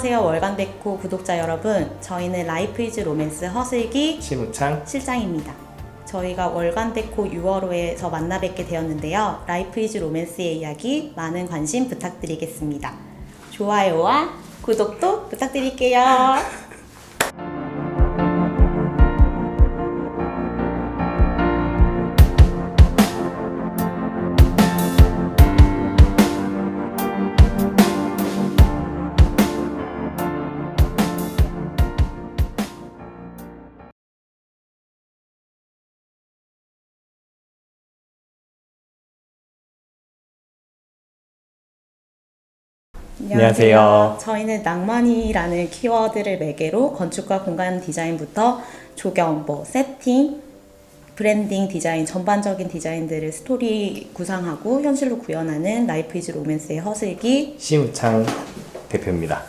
안녕하세요 월간 데코 구독자 여러분. 저희는 라이프 이즈 로맨스 허슬기 심우창 실장입니다. 저희가 월간 데코 6월호에서 만나 뵙게 되었는데요. 라이프 이즈 로맨스의 이야기 많은 관심 부탁드리겠습니다. 좋아요와 구독도 부탁드릴게요 안녕하세요. 저희는 낭만이라는 키워드를 매개로 건축과 공간 디자인부터 조경, 뭐 세팅, 브랜딩 디자인, 전반적인 디자인들을 스토리 구상하고 현실로 구현하는 라이프 이즈 로맨스의 허슬기 심우창 대표입니다.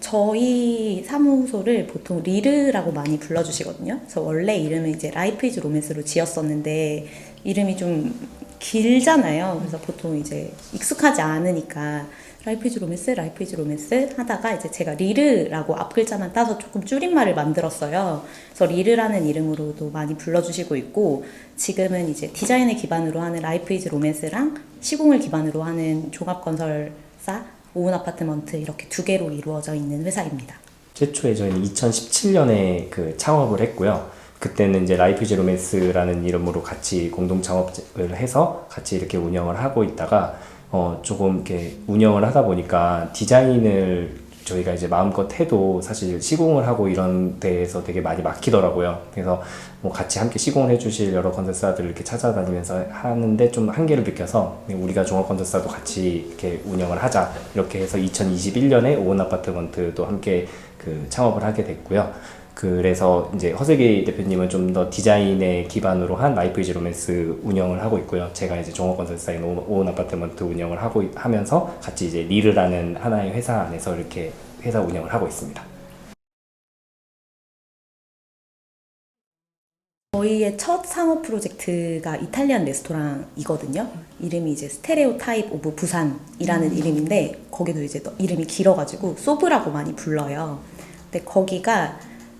저희 사무소를 보통 리르라고 많이 불러주시거든요. 그래서 원래 이름은 이제 라이프 이즈 로맨스로 지었었는데 이름이 좀 길잖아요. 그래서 보통 이제 익숙하지 않으니까 라이프 이즈 로맨스, 라이프 이즈 로맨스 하다가 이제 제가 리르라고 앞 글자만 따서 조금 줄임말을 만들었어요. 그래서 리르라는 이름으로도 많이 불러주시고 있고 지금은 이제 디자인을 기반으로 하는 라이프 이즈 로맨스랑 시공을 기반으로 하는 종합건설사 오은 아파트먼트 이렇게 두 개로 이루어져 있는 회사입니다. 최초에 저희는 2017년에 그 창업을 했고요. 그때는 이제 라이프 즈 로맨스라는 이름으로 같이 공동 창업을 해서 같이 이렇게 운영을 하고 있다가 어 조금 이렇게 운영을 하다 보니까 디자인을 저희가 이제 마음껏 해도 사실 시공을 하고 이런 데에서 되게 많이 막히더라고요. 그래서 뭐 같이 함께 시공을 해주실 여러 건설사들을 이렇게 찾아다니면서 하는데 좀 한계를 느껴서 우리가 종합 건설사도 같이 이렇게 운영을 하자 이렇게 해서 2021년에 오은 아파트먼트도 함께 그 창업을 하게 됐고요. 그래서 이제 허슬기 대표님은 좀 더 디자인에 기반으로 한 라이프 이즈 로맨스 운영을 하고 있고요. 제가 이제 종합건설사인 오- 오은 아파트먼트 운영을 하고 있- 하면서 같이 이제 리르라는 하나의 회사 안에서 이렇게 회사 운영을 하고 있습니다. 저희의 첫 상업 프로젝트가 이탈리안 레스토랑이거든요. 이름이 이제 스테레오 타입 오브 부산이라는 이름인데 거기도 이제 너- 이름이 길어가지고 소브라고 많이 불러요. 근데 거기가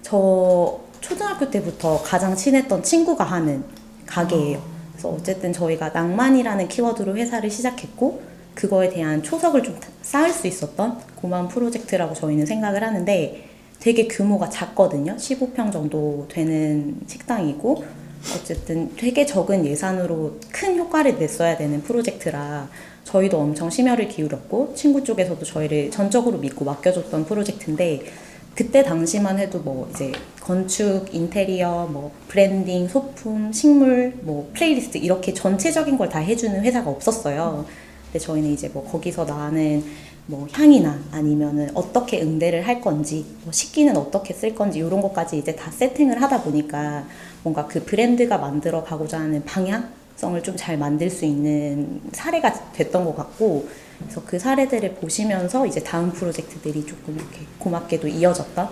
저 초등학교 때부터 가장 친했던 친구가 하는 가게예요. 그래서 어쨌든 저희가 낭만이라는 키워드로 회사를 시작했고 그거에 대한 초석을 좀 쌓을 수 있었던 고마운 프로젝트라고 저희는 생각을 하는데 되게 규모가 작거든요. 15평 정도 되는 식당이고 어쨌든 되게 적은 예산으로 큰 효과를 냈어야 되는 프로젝트라 저희도 엄청 심혈을 기울였고 친구 쪽에서도 저희를 전적으로 믿고 맡겨줬던 프로젝트인데 그때 당시만 해도 뭐 이제 건축, 인테리어, 뭐 브랜딩, 소품, 식물, 뭐 플레이리스트 이렇게 전체적인 걸 다 해주는 회사가 없었어요. 근데 저희는 이제 뭐 거기서 나는 뭐 향이나 아니면은 어떻게 응대를 할 건지, 뭐 식기는 어떻게 쓸 건지 이런 것까지 이제 다 세팅을 하다 보니까 뭔가 그 브랜드가 만들어 가고자 하는 방향성을 좀 잘 만들 수 있는 사례가 됐던 것 같고 그래서 그 사례들을 보시면서 이제 다음 프로젝트들이 조금 이렇게 고맙게도 이어졌던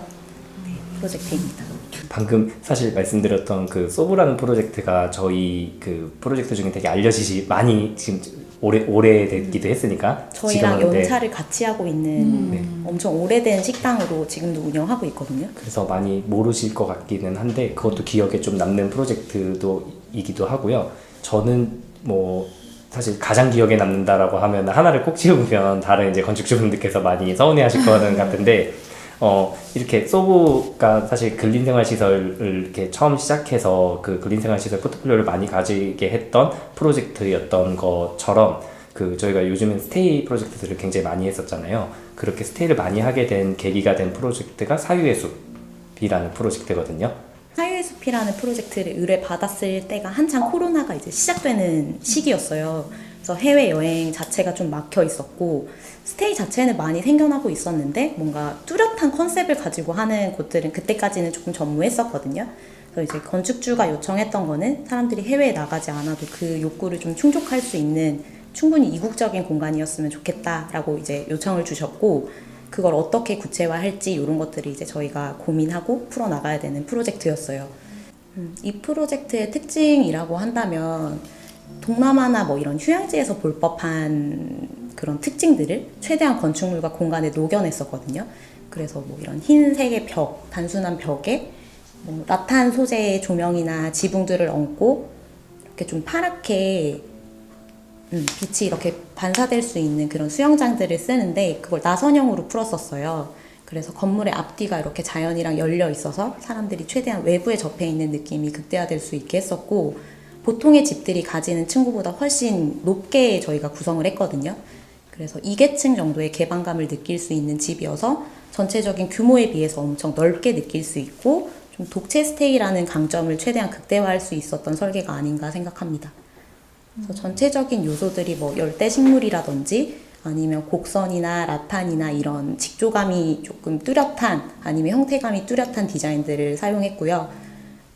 네, 프로젝트입니다. 방금 사실 말씀드렸던 그 소브라는 프로젝트가 저희 그 프로젝트 중에 되게 알려지시 많이 지금 오래 오래됐기도 했으니까 저희랑 지금은 네, 연차를 같이 하고 있는 네. 엄청 오래된 식당으로 지금도 운영하고 있거든요. 그래서 많이 모르실 것 같기는 한데 그것도 기억에 좀 남는 프로젝트도 이기도 하고요. 저는 뭐 사실 가장 기억에 남는다라고 하면 하나를 꼭 집으면 다른 이제 건축주분들께서 많이 서운해하실 거는 같은데 어 이렇게 소부가 사실 근린생활 시설을 이렇게 처음 시작해서 그 근린생활 시설 포트폴리오를 많이 가지게 했던 프로젝트였던 것처럼 그 저희가 요즘엔 스테이 프로젝트들을 굉장히 많이 했었잖아요. 그렇게 스테이를 많이 하게 된 계기가 된 프로젝트가 사유의 숲이라는 프로젝트거든요. 숲이라는 프로젝트를 의뢰 받았을 때가 한창 코로나가 이제 시작되는 시기였어요. 그래서 해외 여행 자체가 좀 막혀 있었고 스테이 자체는 많이 생겨나고 있었는데 뭔가 뚜렷한 컨셉을 가지고 하는 곳들은 그때까지는 조금 전무했었거든요. 그래서 이제 건축주가 요청했던 거는 사람들이 해외에 나가지 않아도 그 욕구를 좀 충족할 수 있는 충분히 이국적인 공간이었으면 좋겠다라고 이제 요청을 주셨고 그걸 어떻게 구체화할지 이런 것들을 이제 저희가 고민하고 풀어 나가야 되는 프로젝트였어요. 음, 이 프로젝트의 특징이라고 한다면 동남아나 뭐 이런 휴양지에서 볼 법한 그런 특징들을 최대한 건축물과 공간에 녹여냈었거든요. 그래서 뭐 이런 흰색의 벽, 단순한 벽에 뭐 라탄 소재의 조명이나 지붕들을 얹고 이렇게 좀 파랗게 음, 빛이 이렇게 반사될 수 있는 그런 수영장들을 쓰는데 그걸 나선형으로 풀었었어요. 그래서 건물의 앞뒤가 이렇게 자연이랑 열려 있어서 사람들이 최대한 외부에 접해 있는 느낌이 극대화될 수 있게 했었고 보통의 집들이 가지는 층고보다 훨씬 높게 저희가 구성을 했거든요. 그래서 2계층 정도의 개방감을 느낄 수 있는 집이어서 전체적인 규모에 비해서 엄청 넓게 느낄 수 있고 좀 독채 스테이라는 강점을 최대한 극대화할 수 있었던 설계가 아닌가 생각합니다. 그래서 전체적인 요소들이 뭐 열대 식물이라든지 아니면 곡선이나 라탄이나 이런 직조감이 조금 뚜렷한 아니면 형태감이 뚜렷한 디자인들을 사용했고요.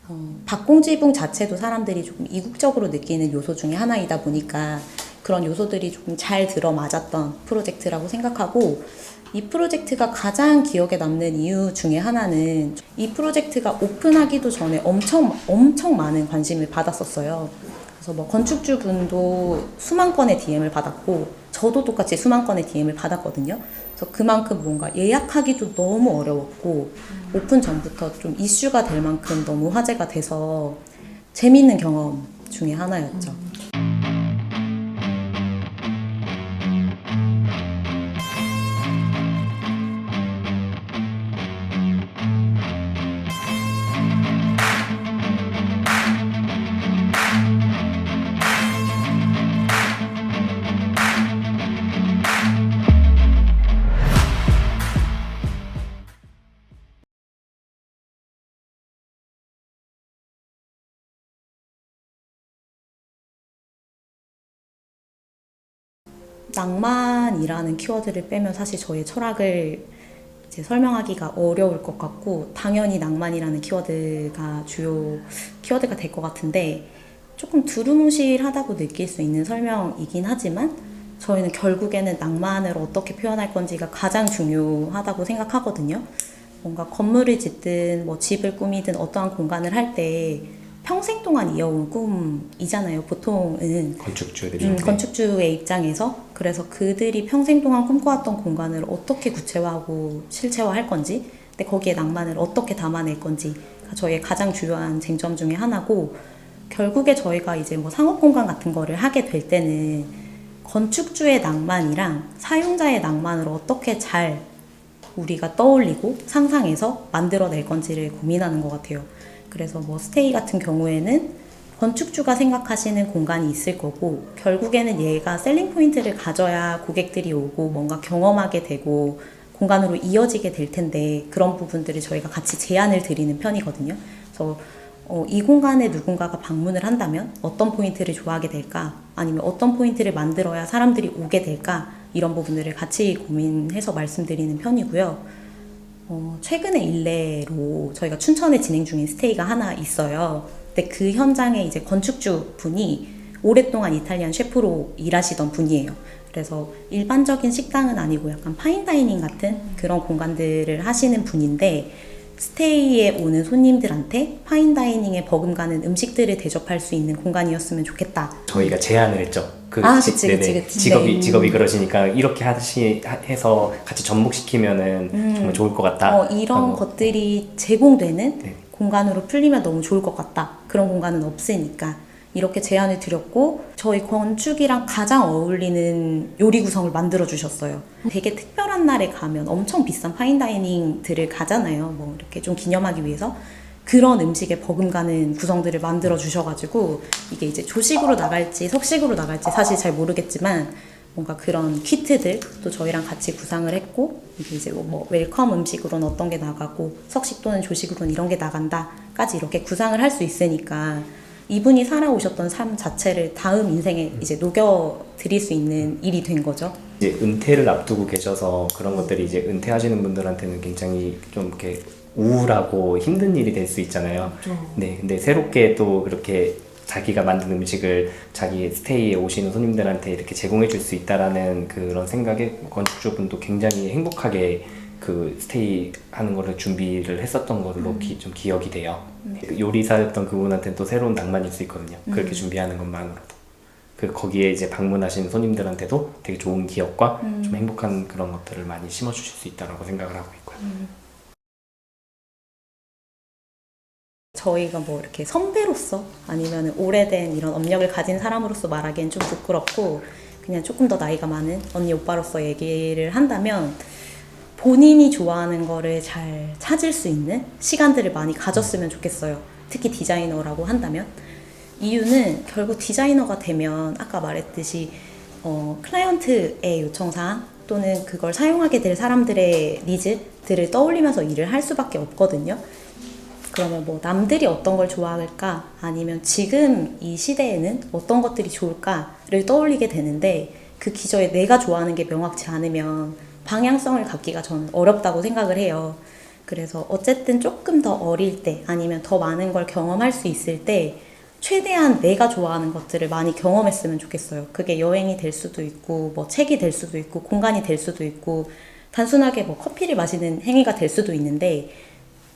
어, 박공지붕 자체도 사람들이 조금 이국적으로 느끼는 요소 중에 하나이다 보니까 그런 요소들이 조금 잘 들어맞았던 프로젝트라고 생각하고 이 프로젝트가 가장 기억에 남는 이유 중에 하나는 이 프로젝트가 오픈하기도 전에 엄청 엄청 많은 관심을 받았었어요. 그래서 뭐 건축주 분도 수만 건의 DM을 받았고 저도 똑같이 수만 건의 DM을 받았거든요. 그래서 그만큼 뭔가 예약하기도 너무 어려웠고 오픈 전부터 좀 이슈가 될 만큼 너무 화제가 돼서 재밌는 경험 중에 하나였죠. 낭만이라는 키워드를 빼면 사실 저의 철학을 설명하기가 어려울 것 같고 당연히 낭만이라는 키워드가 주요 키워드가 될 것 같은데 조금 두루뭉실하다고 느낄 수 있는 설명이긴 하지만 저희는 결국에는 낭만을 어떻게 표현할 건지가 가장 중요하다고 생각하거든요. 뭔가 건물을 짓든 뭐 집을 꾸미든 어떠한 공간을 할때 평생 동안 이어온 꿈이잖아요. 보통은 건축주들이 음, 네. 건축주의 입장에서 그래서 그들이 평생 동안 꿈꿔왔던 공간을 어떻게 구체화하고 실체화할 건지 근데 거기에 낭만을 어떻게 담아낼 건지가 저희의 가장 중요한 쟁점 중에 하나고 결국에 저희가 이제 뭐 상업 공간 같은 거를 하게 될 때는 건축주의 낭만이랑 사용자의 낭만을 어떻게 잘 우리가 떠올리고 상상해서 만들어낼 건지를 고민하는 것 같아요. 그래서 뭐 스테이 같은 경우에는 건축주가 생각하시는 공간이 있을 거고 결국에는 얘가 셀링 포인트를 가져야 고객들이 오고 뭔가 경험하게 되고 공간으로 이어지게 될 텐데 그런 부분들을 저희가 같이 제안을 드리는 편이거든요. 그래서 어, 이 공간에 누군가가 방문을 한다면 어떤 포인트를 좋아하게 될까? 아니면 어떤 포인트를 만들어야 사람들이 오게 될까? 이런 부분들을 같이 고민해서 말씀드리는 편이고요. 어, 최근에 일례로 저희가 춘천에 진행 중인 스테이가 하나 있어요. 근데 그 현장에 이제 건축주 분이 오랫동안 이탈리안 셰프로 일하시던 분이에요. 그래서 일반적인 식당은 아니고 약간 파인다이닝 같은 그런 공간들을 하시는 분인데 스테이에 오는 손님들한테 파인다이닝에 버금가는 음식들을 대접할 수 있는 공간이었으면 좋겠다. 저희가 제안을 했죠. 그 아, 지- 그치. 그치, 그치. 직업이 네. 직업이 그러시니까 이렇게 하시 하- 해서 같이 접목시키면은 정말 좋을 것 같다. 어, 이런. 것들이 제공되는 네. 공간으로 풀리면 너무 좋을 것 같다. 그런 공간은 없으니까. 이렇게 제안을 드렸고, 저희 건축이랑 가장 어울리는 요리 구성을 만들어 주셨어요. 되게 특별한 날에 가면 엄청 비싼 파인다이닝들을 가잖아요. 뭐 이렇게 좀 기념하기 위해서. 그런 음식에 버금가는 구성들을 만들어 주셔가지고, 이게 이제 조식으로 나갈지 석식으로 나갈지 사실 잘 모르겠지만, 뭔가 그런 키트들 또 저희랑 같이 구상을 했고 이게 이제 뭐 웰컴 음식으로는 어떤 게 나가고 석식 또는 조식으로는 이런 게 나간다까지 이렇게 구상을 할 수 있으니까 이분이 살아오셨던 삶 자체를 다음 인생에 이제 녹여 드릴 수 있는 일이 된 거죠. 이제 은퇴를 앞두고 계셔서 그런 것들이 이제 은퇴하시는 분들한테는 굉장히 좀 이렇게 우울하고 힘든 일이 될 수 있잖아요. 네, 근데 새롭게 또 그렇게 자기가 만든 음식을 자기 스테이에 오시는 손님들한테 이렇게 제공해 줄 수 있다라는 그런 생각에 건축주분도 굉장히 행복하게 그 스테이 하는 거를 준비를 했었던 걸로 기, 좀 기억이 돼요. 그 요리사였던 그분한테는 또 새로운 낭만일 수 있거든요. 그렇게 준비하는 것만으로도. 그 거기에 이제 방문하신 손님들한테도 되게 좋은 기억과 음. 좀 행복한 그런 것들을 많이 심어주실 수 있다라고 생각을 하고 있고요. 저희가 뭐 이렇게 선배로서 아니면 오래된 이런 업력을 가진 사람으로서 말하기엔 좀 부끄럽고 그냥 조금 더 나이가 많은 언니 오빠로서 얘기를 한다면 본인이 좋아하는 거를 잘 찾을 수 있는 시간들을 많이 가졌으면 좋겠어요. 특히 디자이너라고 한다면 이유는 결국 디자이너가 되면 아까 말했듯이 어, 클라이언트의 요청사항 또는 그걸 사용하게 될 사람들의 니즈들을 떠올리면서 일을 할 수밖에 없거든요. 그러면 뭐 남들이 어떤 걸 좋아할까 아니면 지금 이 시대에는 어떤 것들이 좋을까를 떠올리게 되는데 그 기저에 내가 좋아하는 게 명확치 않으면 방향성을 갖기가 저는 어렵다고 생각을 해요. 그래서 어쨌든 조금 더 어릴 때 아니면 더 많은 걸 경험할 수 있을 때 최대한 내가 좋아하는 것들을 많이 경험했으면 좋겠어요. 그게 여행이 될 수도 있고 뭐 책이 될 수도 있고 공간이 될 수도 있고 단순하게 뭐 커피를 마시는 행위가 될 수도 있는데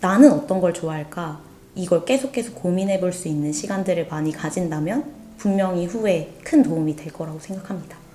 나는 어떤 걸 좋아할까? 이걸 계속 계속 고민해 볼 수 있는 시간들을 많이 가진다면 분명히 후에 큰 도움이 될 거라고 생각합니다.